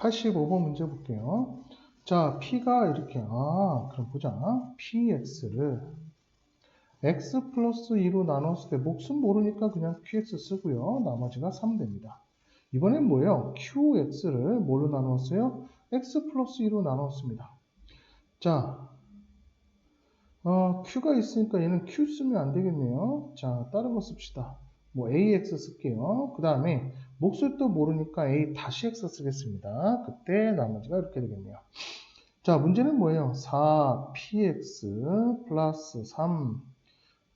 85번 문제 볼게요. 자, P가 이렇게, 아, 그럼 보자. PX를 X 플러스 2로 나눴을 때 몫은 모르니까 그냥 QX 쓰고요. 나머지가 3 됩니다. 이번엔 뭐예요? QX를 뭘로 나누었어요? X 플러스 2로 나눴습니다. 자, 어, Q가 있으니까 얘는 Q 쓰면 안 되겠네요. 자, 다른 거 씁시다. 뭐 AX 쓸게요. 그 다음에 또 모르니까 A 다시 X 쓰겠습니다. 그때 나머지가 이렇게 되겠네요. 자, 문제는 뭐예요? 4px 플러스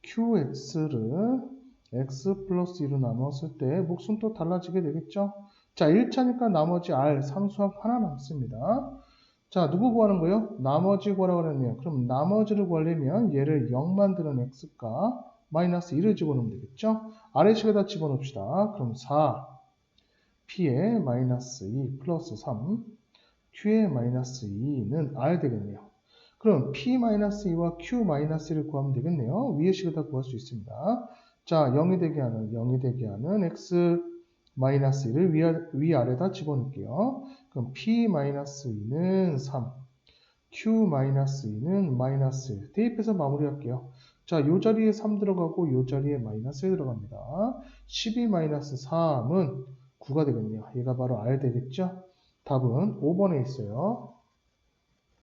3qx를 x 플러스 2로 나눴을 때 몫은 또 달라지게 되겠죠? 자, 1차니까 나머지 r 상수항 하나 남습니다. 자, 누구 구하는 거예요? 나머지 구하라고 그랬네요. 그럼 나머지를 구하려면 얘를 0 만드는 x가 마이너스 2를 집어넣으면 되겠죠? 아래식에다 집어넣읍시다. 그럼 4p에 마이너스 2 플러스 3 q의 마이너스 2는 r 되겠네요. 그럼 p-2와 q-1을 구하면 되겠네요. 위의 식에다 구할 수 있습니다. 자, 0이 되게 하는 0이 되게 하는 x 마이너스 1을 위, 위아래다 집어넣을게요. 그럼 p-2는 3, q-2는 마이너스 1. 대입해서 마무리할게요. 자, 요 자리에 3 들어가고 요 자리에 마이너스 1 들어갑니다. 12-3은 9가 되겠네요. 얘가 바로 r 되겠죠? 답은 5번에 있어요.